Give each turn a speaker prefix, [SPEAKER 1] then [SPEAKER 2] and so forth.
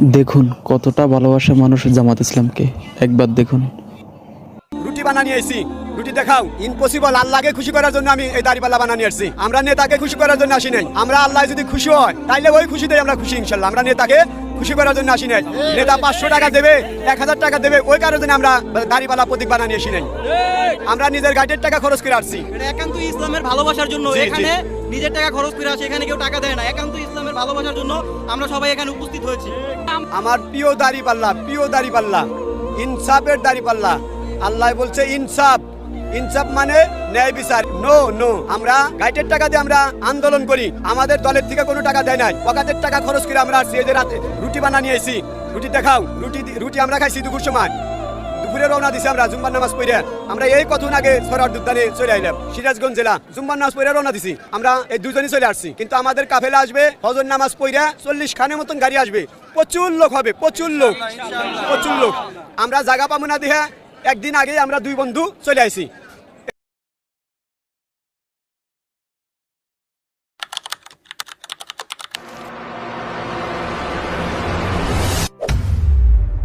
[SPEAKER 1] দেখুন কতটা ভালোবাসে মানুষ জামাত ইসলামকে। একবার দেখুন।
[SPEAKER 2] রুটি বানানি আইছি। রুটি দেখাও। ইম্পসিবল আল্লাহকে খুশি করার জন্য আমি এই দাড়িপাল্লা বানানি আসছি আমরা নেতাকে খুশি করার জন্য আসি নাই। আমরা আল্লাহ যদি খুশি হয় তাইলে ওই খুশিতেই আমরা খুশি ইনশাল্লাহ। আমরা নেতাকে খুশি করার জন্য আসি নাই। নেতা পাঁচশো টাকা দেবে এক হাজার টাকা দেবে ওই কারণে জন্য আমরা দাড়িপাল্লা প্রতীক বানানি আসি নাই। আমরা নিজের গাইডের টাকা খরচ করে আসছি।
[SPEAKER 3] এটা একান্ত ইসলামের ভালোবাসার জন্য। এখানে নিজের টাকা খরচ করে আসে, এখানে কেউ টাকা দেয় না। একান্ত ইসলামের ভালোবাসার জন্য আমরা সবাই এখানে উপস্থিত হয়েছি।
[SPEAKER 2] আমার প্রিয় দাড়িপাল্লা প্রিয় দাড়িপাল্লা ইনসাফের দাড়িপাল্লা আল্লাহ বলছে ইনসাফ। ইনসাফ মানে ন্যায় বিচার। নো নো আমরা গাইডের টাকা দিয়ে আমরা আন্দোলন করি। আমাদের দলের থেকে কোনো টাকা দেয় নাই। পকাতের টাকা খরচ করে আমরা আসছি যে রাতে রুটি বানানি আইছি রুটি দেখাও, রুটি রুটি আমরা খাইছি দুপুর সময়। দুপুরে রওনা দিছি আমরা জুম্বার নামাজ পড়ে। আমরা এই কথা আগে সরার দুদ্দানে চলে আইলাম, সিরাজগঞ্জ জেলা। জুম্বার নামাজ পড়ে রওনা দিছি। আমরা এই দুজনই চলে আসছি। কিন্তু আমাদের কাফেলা আসবে, হজর নামাজ পড়ে চল্লিশ খানের মতন গাড়ি আসবে। প্রচুর লোক হবে, প্রচুর লোক প্রচুর লোক। আমরা জায়গা পাবো না দিয়ে একদিন আগে আমরা দুই বন্ধু চলে আইছি।